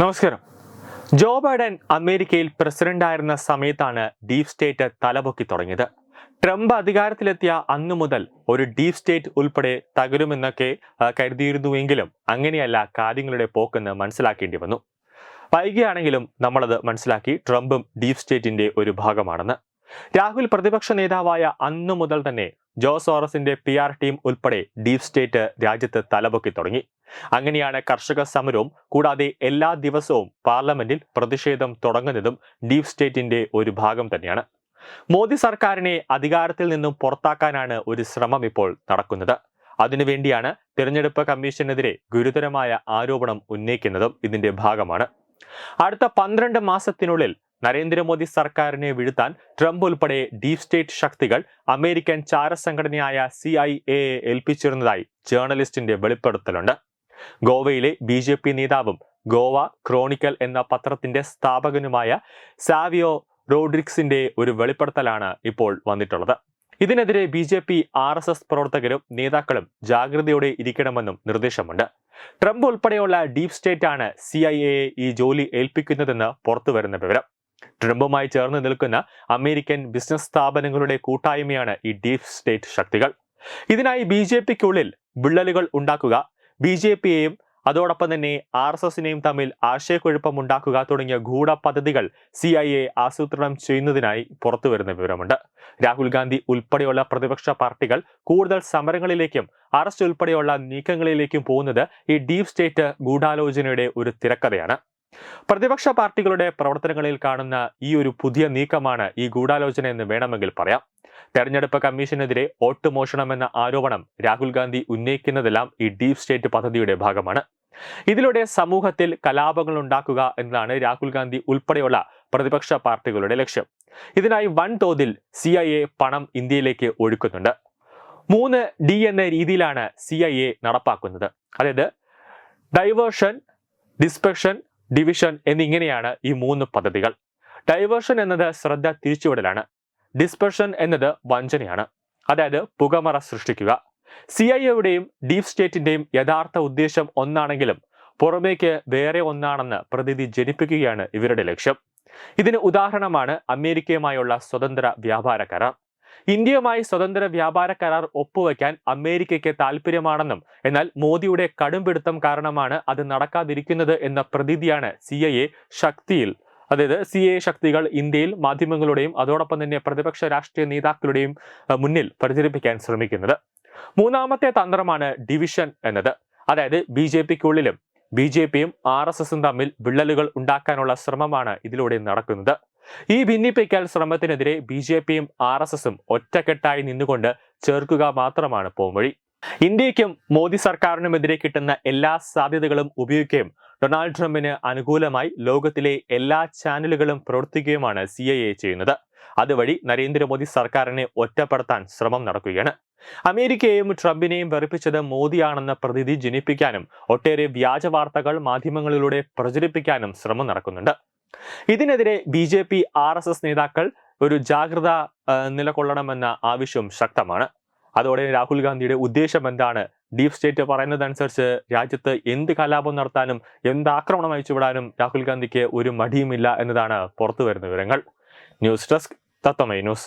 നമസ്കാരം. Joe Biden അമേരിക്കയിൽ പ്രസിഡന്റായിരുന്ന സമയത്താണ് ഡീപ് സ്റ്റേറ്റ് തലപൊക്കി തുടങ്ങിയത്. ട്രംപ് അധികാരത്തിലെത്തിയ അന്നു മുതൽ ഒരു ഡീപ് സ്റ്റേറ്റ് ഉൾപ്പെടെ തകരുമെന്നൊക്കെ കരുതിയിരുന്നുവെങ്കിലും അങ്ങനെയല്ല കാര്യങ്ങളുടെ പോക്കെന്ന് മനസ്സിലാക്കേണ്ടി വന്നു. വൈകിയാണെങ്കിലും നമ്മളത് മനസ്സിലാക്കി ട്രംപും ഡീപ് സ്റ്റേറ്റിന്റെ ഒരു ഭാഗമാണെന്ന്. രാഹുൽ പ്രതിപക്ഷ നേതാവായ അന്നു മുതൽ തന്നെ ജോ സോറസിന്റെ പി ആർ ടീം ഉൾപ്പെടെ ഡീപ് സ്റ്റേറ്റ് രാജ്യത്ത് തലപൊക്കി തുടങ്ങി. അങ്ങനെയാണ് കർഷക സമരവും കൂടാതെ എല്ലാ ദിവസവും പാർലമെന്റിൽ പ്രതിഷേധം തുടങ്ങുന്നതും ഡീപ് സ്റ്റേറ്റിന്റെ ഒരു ഭാഗം തന്നെയാണ്. മോദി സർക്കാരിനെ അധികാരത്തിൽ നിന്നും പുറത്താക്കാനാണ് ഒരു ശ്രമം ഇപ്പോൾ നടക്കുന്നത്. അതിനുവേണ്ടിയാണ് തിരഞ്ഞെടുപ്പ് കമ്മീഷനെതിരെ ഗുരുതരമായ ആരോപണം ഉന്നയിക്കുന്നതും ഇതിന്റെ ഭാഗമാണ്. അടുത്ത പന്ത്രണ്ട് മാസത്തിനുള്ളിൽ നരേന്ദ്രമോദി സർക്കാരിനെ വീഴ്ത്താൻ ട്രംപ് ഉൾപ്പെടെ ഡീപ് സ്റ്റേറ്റ് ശക്തികൾ അമേരിക്കൻ ചാരസംഘടനയായ സി ഐ എ ഏൽപ്പിച്ചിരുന്നതായി ജേർണലിസ്റ്റിന്റെ വെളിപ്പെടുത്തലുണ്ട്. ഗോവയിലെ ബി ജെ പി നേതാവും ഗോവ ക്രോണിക്കൽ എന്ന പത്രത്തിന്റെ സ്ഥാപകനുമായ സാവിയോ റോഡ്രിക്സിന്റെ ഒരു വെളിപ്പെടുത്തലാണ് ഇപ്പോൾ വന്നിട്ടുള്ളത്. ഇതിനെതിരെ B J P R S S പ്രവർത്തകരും നേതാക്കളും ജാഗ്രതയോടെ ഇരിക്കണമെന്നും നിർദ്ദേശമുണ്ട്. ട്രംപ് ഉൾപ്പെടെയുള്ള ഡീപ് സ്റ്റേറ്റ് ആണ് സി ഐ എ ഈ ജോലി ഏൽപ്പിക്കുന്നതെന്ന് പുറത്തുവരുന്ന വിവരം. ട്രംപുമായി ചേർന്ന് നിൽക്കുന്ന അമേരിക്കൻ ബിസിനസ് സ്ഥാപനങ്ങളുടെ കൂട്ടായ്മയാണ് ഈ ഡീപ് സ്റ്റേറ്റ് ശക്തികൾ. ഇതിനായി ബി ജെ പിക്കുള്ളിൽ വിള്ളലുകൾ ഉണ്ടാക്കുക ബി ജെ പിയെയും അതോടൊപ്പം തന്നെ ആർ എസ് എസിനെയും തമ്മിൽ ആശയക്കുഴപ്പം ഉണ്ടാക്കുക തുടങ്ങിയ ഗൂഢ പദ്ധതികൾ സി ഐ എ ആസൂത്രണം ചെയ്യുന്നതിനായി പുറത്തുവരുന്ന വിവരമുണ്ട്. രാഹുൽ ഗാന്ധി ഉൾപ്പെടെയുള്ള പ്രതിപക്ഷ പാർട്ടികൾ കൂടുതൽ സമരങ്ങളിലേക്കും അറസ്റ്റ് ഉൾപ്പെടെയുള്ള നീക്കങ്ങളിലേക്കും പോകുന്നത് ഈ ഡീപ് സ്റ്റേറ്റ് ഗൂഢാലോചനയുടെ ഒരു തിരക്കഥയാണ്. പ്രതിപക്ഷ പാർട്ടികളുടെ പ്രവർത്തനങ്ങളിൽ കാണുന്ന ഈ ഒരു പുതിയ നീക്കമാണ് ഈ ഗൂഢാലോചന എന്ന് വേണമെങ്കിൽ പറയാം. തെരഞ്ഞെടുപ്പ് കമ്മീഷനെതിരെ വോട്ട് മോഷണമെന്ന ആരോപണം രാഹുൽ ഗാന്ധി ഉന്നയിക്കുന്നതെല്ലാം ഈ ഡീപ് സ്റ്റേറ്റ് പദ്ധതിയുടെ ഭാഗമാണ്. ഇതിലൂടെ സമൂഹത്തിൽ കലാപങ്ങൾ ഉണ്ടാക്കുക എന്നതാണ് രാഹുൽ ഗാന്ധി ഉൾപ്പെടെയുള്ള പ്രതിപക്ഷ പാർട്ടികളുടെ ലക്ഷ്യം. ഇതിനായി വൻതോതിൽ സി ഐ എ പണം ഇന്ത്യയിലേക്ക് ഒഴുക്കുന്നുണ്ട്. മൂന്ന് ഡി എന്ന രീതിയിലാണ് സി ഐ എ നടപ്പാക്കുന്നത്. അതായത് ഡൈവേർഷൻ ഡിസ്പെക്ഷൻ ഡിവിഷൻ എന്നിങ്ങനെയാണ് ഈ മൂന്ന് പദ്ധതികൾ. ഡൈവേർഷൻ എന്നത് ശ്രദ്ധ തിരിച്ചുവിടലാണ്. ഡിസ്പെർഷൻ എന്നത് വഞ്ചനയാണ്. അതായത് പുകമറ സൃഷ്ടിക്കുക. സി ഐ എയുടെയും ഡീപ് സ്റ്റേറ്റിന്റെയും യഥാർത്ഥ ഉദ്ദേശം ഒന്നാണെങ്കിലും പുറമേക്ക് വേറെ ഒന്നാണെന്ന് പ്രതീതി ജനിപ്പിക്കുകയാണ് ഇവരുടെ ലക്ഷ്യം. ഇതിന് ഉദാഹരണമാണ് അമേരിക്കയുമായുള്ള സ്വതന്ത്ര വ്യാപാര കരാർ ഇന്ത്യയുമായി സ്വതന്ത്ര വ്യാപാര കരാർ ഒപ്പുവെക്കാൻ അമേരിക്കയ്ക്ക് താല്പര്യമാണെന്നും എന്നാൽ മോദിയുടെ കടുംപിടുത്തം കാരണമാണ് അത് നടക്കാതിരിക്കുന്നത് എന്ന പ്രതീതിയാണ് സി ശക്തിയിൽ. അതായത് സി എ ശക്തികൾ ഇന്ത്യയിൽ മാധ്യമങ്ങളുടെയും അതോടൊപ്പം തന്നെ പ്രതിപക്ഷ രാഷ്ട്രീയ നേതാക്കളുടെയും മുന്നിൽ പ്രചരിപ്പിക്കാൻ ശ്രമിക്കുന്നത്. മൂന്നാമത്തെ തന്ത്രമാണ് ഡിവിഷൻ എന്നത്. അതായത് ബി ജെ പിക്കുള്ളിലും ബി ജെ പിയും ആർ എസ് എസും തമ്മിൽ വിള്ളലുകൾ ഉണ്ടാക്കാനുള്ള ശ്രമമാണ് ഇതിലൂടെ നടക്കുന്നത്. ഈ ഭിന്നിപ്പിക്കൽ ശ്രമത്തിനെതിരെ ബി ജെ പിയും ആർ എസ് എസും ഒറ്റക്കെട്ടായി നിന്നുകൊണ്ട് ചേർക്കുക മാത്രമാണ് പോംവഴി ഇന്ത്യക്കും മോദി സർക്കാരിനുമെതിരെ കിട്ടുന്ന എല്ലാ സാധ്യതകളും ഉപയോഗിക്കുകയും ഡൊണാൾഡ് ട്രംപിന് അനുകൂലമായി ലോകത്തിലെ എല്ലാ ചാനലുകളും പ്രവർത്തിക്കുകയുമാണ് സി ഐ എ ചെയ്യുന്നത്. അതുവഴി നരേന്ദ്രമോദി സർക്കാരിനെ ഒറ്റപ്പെടുത്താൻ ശ്രമം നടക്കുകയാണ്. അമേരിക്കയെയും ട്രംപിനെയും വെറുപ്പിച്ചത് മോദിയാണെന്ന പ്രതീതി ജനിപ്പിക്കാനും ഒട്ടേറെ വ്യാജ വാർത്തകൾ മാധ്യമങ്ങളിലൂടെ പ്രചരിപ്പിക്കാനും ശ്രമം നടക്കുന്നുണ്ട്. ഇതിനെതിരെ B J P R S S നേതാക്കൾ ഒരു ജാഗ്രത നിലകൊള്ളണമെന്ന ആവശ്യം ശക്തമാണ്. അതോടെ രാഹുൽ ഗാന്ധിയുടെ ഉദ്ദേശം എന്താണ്? ഡീപ് സ്റ്റേറ്റ് പറയുന്നതനുസരിച്ച് രാജ്യത്ത് എന്ത് കലാപം നടത്താനും എന്ത് ആക്രമണം അയച്ചുവിടാനും രാഹുൽ ഗാന്ധിക്ക് ഒരു മടിയുമില്ല എന്നതാണ് പുറത്തു വരുന്ന വിവരങ്ങൾ. News desk തത്തമൈ news.